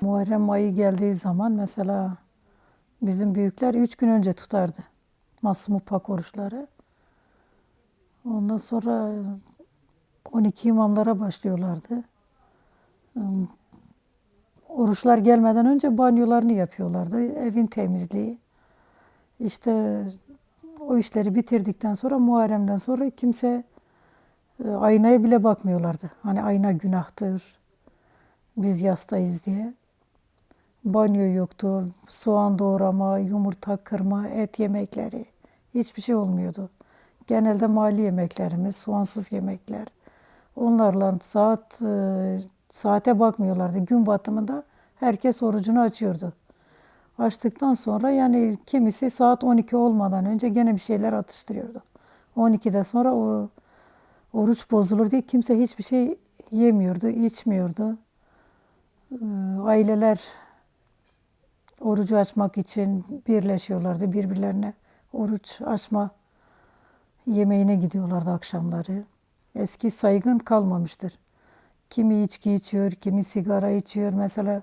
Muharrem ayı geldiği zaman mesela bizim büyükler üç gün önce tutardı. Masum Pak oruçları. Ondan sonra 12 imamlara başlıyorlardı. Oruçlar gelmeden önce banyolarını yapıyorlardı. Evin temizliği. İşte o işleri bitirdikten sonra Muharrem'den sonra kimse e, aynaya bile bakmıyorlardı. Hani ayna günahtır. Biz yastayız diye. Banyo yoktu. Soğan doğrama, yumurta kırma, et yemekleri. Hiçbir şey olmuyordu. Genelde mali yemeklerimiz, soğansız yemekler. Onlarla saat e, saate bakmıyorlardı. Gün batımında herkes orucunu açıyordu. Açtıktan sonra yani kimisi saat 12 olmadan önce gene bir şeyler atıştırıyordu. 12'den sonra o oruç bozulur diye kimse hiçbir şey yemiyordu, içmiyordu. Ee, Aileler orucu açmak için birleşiyorlardı birbirlerine. Oruç açma yemeğine gidiyorlardı akşamları. Eski saygın kalmamıştır. Kimi içki içiyor, kimi sigara içiyor. Mesela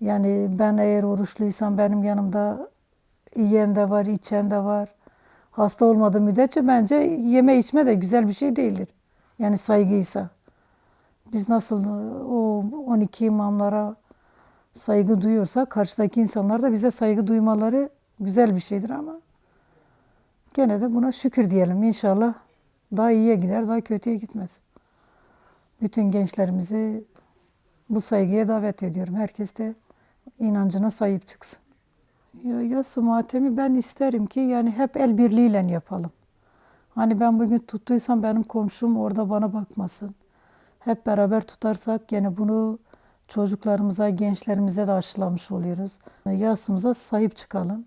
yani ben eğer oruçluysam benim yanımda yiyen de var, içen de var. Hasta olmadığı müddetçe bence yeme içme de güzel bir şey değildir. Yani saygıysa. Biz nasıl o 12 imamlara saygı duyuyorsak karşıdaki insanlar da bize saygı duymaları güzel bir şeydir ama gene de buna şükür diyelim. İnşallah daha iyiye gider, daha kötüye gitmez. Bütün gençlerimizi bu saygıya davet ediyorum. Herkes de inancına sahip çıksın. Ya, yas matemi ben isterim ki yani hep el birliğiyle yapalım. Hani ben bugün tuttuysam benim komşum orada bana bakmasın. Hep beraber tutarsak yine bunu çocuklarımıza, gençlerimize de aşılamış oluyoruz. Yasımıza sahip çıkalım.